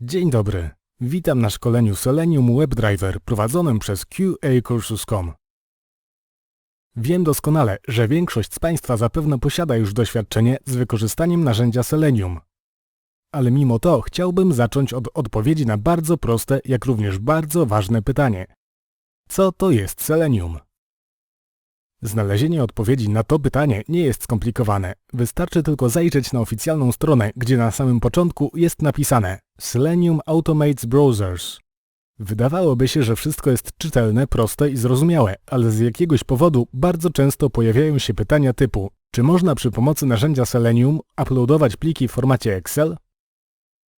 Dzień dobry. Witam na szkoleniu Selenium WebDriver prowadzonym przez QA-Cursus.com. Wiem doskonale, że większość z Państwa zapewne posiada już doświadczenie z wykorzystaniem narzędzia Selenium. Ale mimo to chciałbym zacząć od odpowiedzi na bardzo proste, jak również bardzo ważne pytanie. Co to jest Selenium? Znalezienie odpowiedzi na to pytanie nie jest skomplikowane. Wystarczy tylko zajrzeć na oficjalną stronę, gdzie na samym początku jest napisane Selenium Automates Browsers. Wydawałoby się, że wszystko jest czytelne, proste i zrozumiałe, ale z jakiegoś powodu bardzo często pojawiają się pytania typu czy można przy pomocy narzędzia Selenium uploadować pliki w formacie Excel?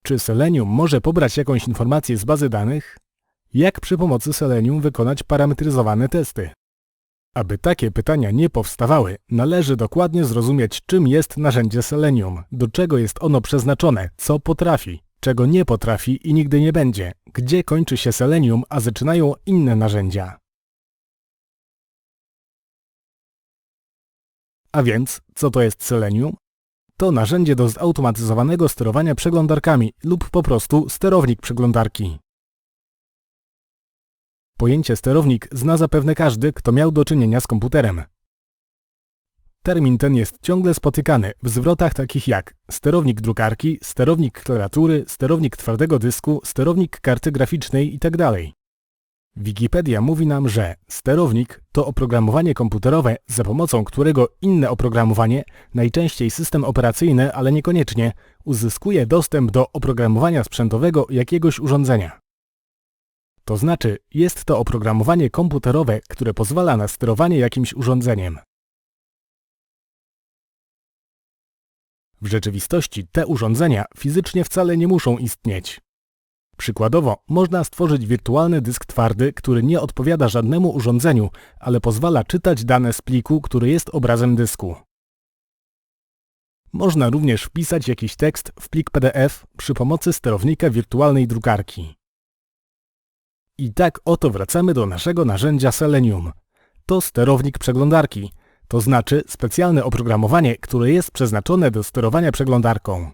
Czy Selenium może pobrać jakąś informację z bazy danych? Jak przy pomocy Selenium wykonać parametryzowane testy? Aby takie pytania nie powstawały, należy dokładnie zrozumieć, czym jest narzędzie Selenium, do czego jest ono przeznaczone, co potrafi, czego nie potrafi i nigdy nie będzie, gdzie kończy się Selenium, a zaczynają inne narzędzia. A więc, co to jest Selenium? To narzędzie do zautomatyzowanego sterowania przeglądarkami lub po prostu sterownik przeglądarki. Pojęcie sterownik zna zapewne każdy, kto miał do czynienia z komputerem. Termin ten jest ciągle spotykany w zwrotach takich jak sterownik drukarki, sterownik klawiatury, sterownik twardego dysku, sterownik karty graficznej itd. Wikipedia mówi nam, że sterownik to oprogramowanie komputerowe, za pomocą którego inne oprogramowanie, najczęściej system operacyjny, ale niekoniecznie, uzyskuje dostęp do oprogramowania sprzętowego jakiegoś urządzenia. To znaczy, jest to oprogramowanie komputerowe, które pozwala na sterowanie jakimś urządzeniem. W rzeczywistości te urządzenia fizycznie wcale nie muszą istnieć. Przykładowo, można stworzyć wirtualny dysk twardy, który nie odpowiada żadnemu urządzeniu, ale pozwala czytać dane z pliku, który jest obrazem dysku. Można również wpisać jakiś tekst w plik PDF przy pomocy sterownika wirtualnej drukarki. I tak oto wracamy do naszego narzędzia Selenium. To sterownik przeglądarki, to znaczy specjalne oprogramowanie, które jest przeznaczone do sterowania przeglądarką.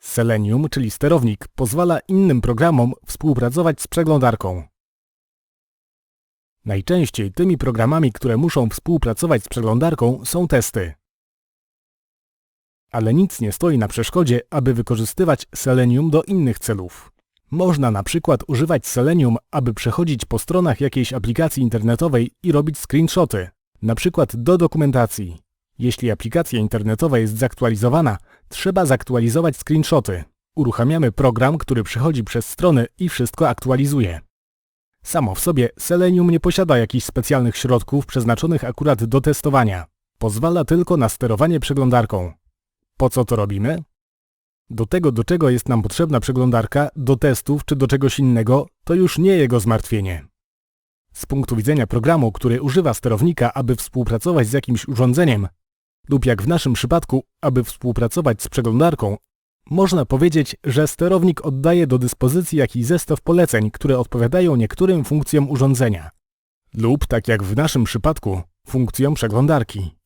Selenium, czyli sterownik, pozwala innym programom współpracować z przeglądarką. Najczęściej tymi programami, które muszą współpracować z przeglądarką są testy ale nic nie stoi na przeszkodzie, aby wykorzystywać Selenium do innych celów. Można na przykład używać Selenium, aby przechodzić po stronach jakiejś aplikacji internetowej i robić screenshoty, na przykład do dokumentacji. Jeśli aplikacja internetowa jest zaktualizowana, trzeba zaktualizować screenshoty. Uruchamiamy program, który przechodzi przez strony i wszystko aktualizuje. Samo w sobie Selenium nie posiada jakichś specjalnych środków przeznaczonych akurat do testowania. Pozwala tylko na sterowanie przeglądarką. Po co to robimy? Do tego, do czego jest nam potrzebna przeglądarka, do testów czy do czegoś innego, to już nie jego zmartwienie. Z punktu widzenia programu, który używa sterownika, aby współpracować z jakimś urządzeniem, lub jak w naszym przypadku, aby współpracować z przeglądarką, można powiedzieć, że sterownik oddaje do dyspozycji jakiś zestaw poleceń, które odpowiadają niektórym funkcjom urządzenia. Lub, tak jak w naszym przypadku, funkcjom przeglądarki.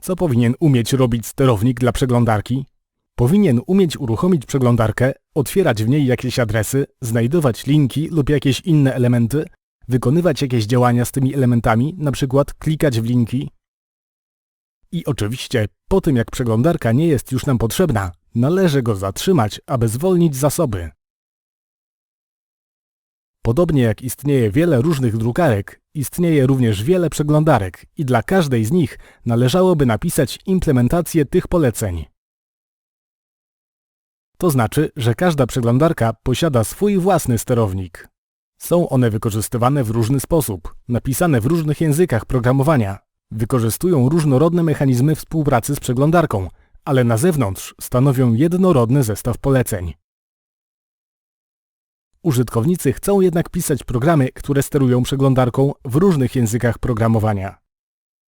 Co powinien umieć robić sterownik dla przeglądarki? Powinien umieć uruchomić przeglądarkę, otwierać w niej jakieś adresy, znajdować linki lub jakieś inne elementy, wykonywać jakieś działania z tymi elementami, przykład klikać w linki. I oczywiście, po tym jak przeglądarka nie jest już nam potrzebna, należy go zatrzymać, aby zwolnić zasoby. Podobnie jak istnieje wiele różnych drukarek, istnieje również wiele przeglądarek i dla każdej z nich należałoby napisać implementację tych poleceń. To znaczy, że każda przeglądarka posiada swój własny sterownik. Są one wykorzystywane w różny sposób, napisane w różnych językach programowania, wykorzystują różnorodne mechanizmy współpracy z przeglądarką, ale na zewnątrz stanowią jednorodny zestaw poleceń. Użytkownicy chcą jednak pisać programy, które sterują przeglądarką w różnych językach programowania.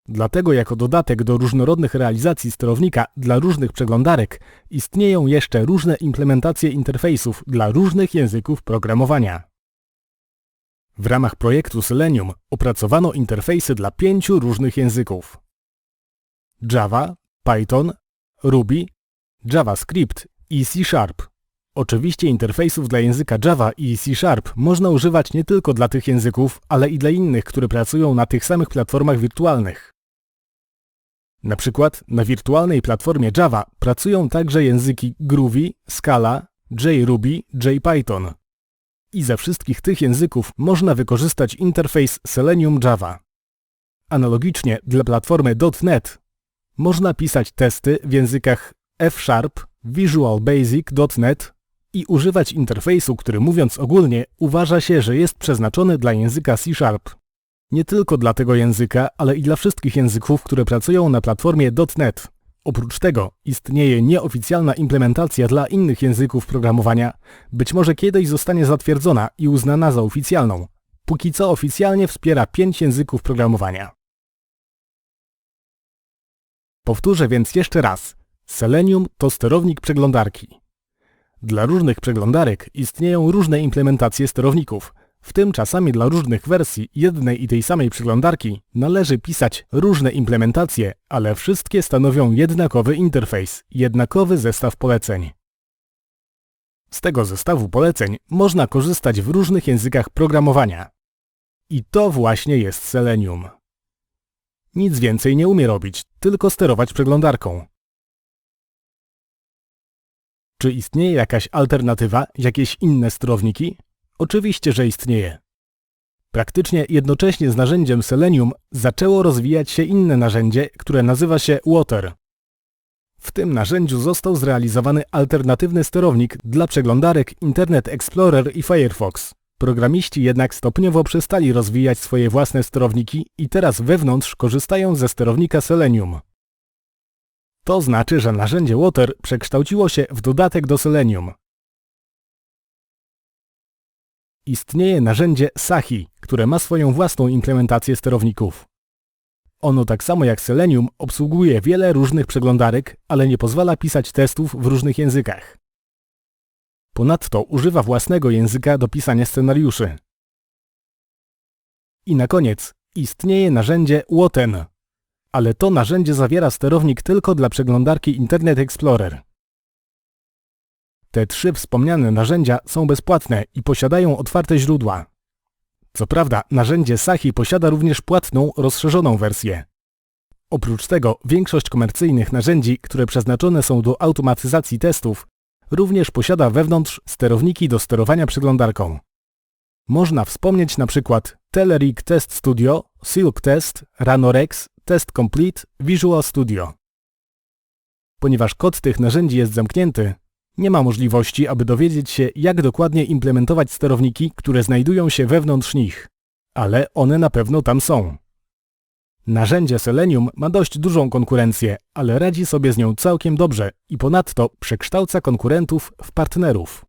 Dlatego jako dodatek do różnorodnych realizacji sterownika dla różnych przeglądarek istnieją jeszcze różne implementacje interfejsów dla różnych języków programowania. W ramach projektu Selenium opracowano interfejsy dla pięciu różnych języków. Java, Python, Ruby, JavaScript i C Sharp. Oczywiście interfejsów dla języka Java i C Sharp można używać nie tylko dla tych języków, ale i dla innych, które pracują na tych samych platformach wirtualnych. Na przykład na wirtualnej platformie Java pracują także języki Groovy, Scala, JRuby, JPython. I ze wszystkich tych języków można wykorzystać interfejs Selenium Java. Analogicznie dla platformy .NET można pisać testy w językach F-Sharp, Visual Basic.NET i używać interfejsu, który mówiąc ogólnie uważa się, że jest przeznaczony dla języka C-Sharp. Nie tylko dla tego języka, ale i dla wszystkich języków, które pracują na platformie .NET. Oprócz tego istnieje nieoficjalna implementacja dla innych języków programowania. Być może kiedyś zostanie zatwierdzona i uznana za oficjalną. Póki co oficjalnie wspiera pięć języków programowania. Powtórzę więc jeszcze raz. Selenium to sterownik przeglądarki. Dla różnych przeglądarek istnieją różne implementacje sterowników. W tym czasami dla różnych wersji jednej i tej samej przeglądarki należy pisać różne implementacje, ale wszystkie stanowią jednakowy interfejs, jednakowy zestaw poleceń. Z tego zestawu poleceń można korzystać w różnych językach programowania. I to właśnie jest Selenium. Nic więcej nie umie robić, tylko sterować przeglądarką. Czy istnieje jakaś alternatywa, jakieś inne sterowniki? Oczywiście, że istnieje. Praktycznie jednocześnie z narzędziem Selenium zaczęło rozwijać się inne narzędzie, które nazywa się Water. W tym narzędziu został zrealizowany alternatywny sterownik dla przeglądarek Internet Explorer i Firefox. Programiści jednak stopniowo przestali rozwijać swoje własne sterowniki i teraz wewnątrz korzystają ze sterownika Selenium. To znaczy, że narzędzie Water przekształciło się w dodatek do Selenium. Istnieje narzędzie Sahi, które ma swoją własną implementację sterowników. Ono tak samo jak Selenium obsługuje wiele różnych przeglądarek, ale nie pozwala pisać testów w różnych językach. Ponadto używa własnego języka do pisania scenariuszy. I na koniec istnieje narzędzie Woten, ale to narzędzie zawiera sterownik tylko dla przeglądarki Internet Explorer. Te trzy wspomniane narzędzia są bezpłatne i posiadają otwarte źródła. Co prawda, narzędzie Sahi posiada również płatną, rozszerzoną wersję. Oprócz tego, większość komercyjnych narzędzi, które przeznaczone są do automatyzacji testów, również posiada wewnątrz sterowniki do sterowania przeglądarką. Można wspomnieć na przykład Telerik Test Studio, Silk Test, Ranorex, Test Complete, Visual Studio. Ponieważ kod tych narzędzi jest zamknięty, nie ma możliwości, aby dowiedzieć się, jak dokładnie implementować sterowniki, które znajdują się wewnątrz nich. Ale one na pewno tam są. Narzędzie Selenium ma dość dużą konkurencję, ale radzi sobie z nią całkiem dobrze i ponadto przekształca konkurentów w partnerów.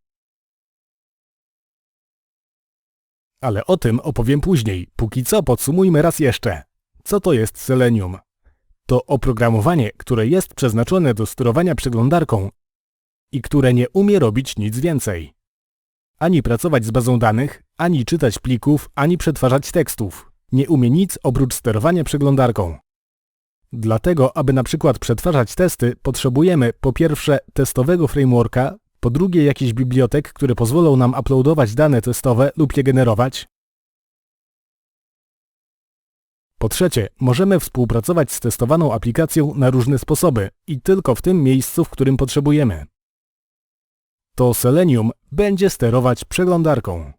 Ale o tym opowiem później. Póki co podsumujmy raz jeszcze. Co to jest Selenium? To oprogramowanie, które jest przeznaczone do sterowania przeglądarką i które nie umie robić nic więcej. Ani pracować z bazą danych, ani czytać plików, ani przetwarzać tekstów. Nie umie nic oprócz sterowania przeglądarką. Dlatego, aby na przykład przetwarzać testy, potrzebujemy po pierwsze testowego frameworka, po drugie jakichś bibliotek, które pozwolą nam uploadować dane testowe lub je generować. Po trzecie, możemy współpracować z testowaną aplikacją na różne sposoby i tylko w tym miejscu, w którym potrzebujemy to Selenium będzie sterować przeglądarką.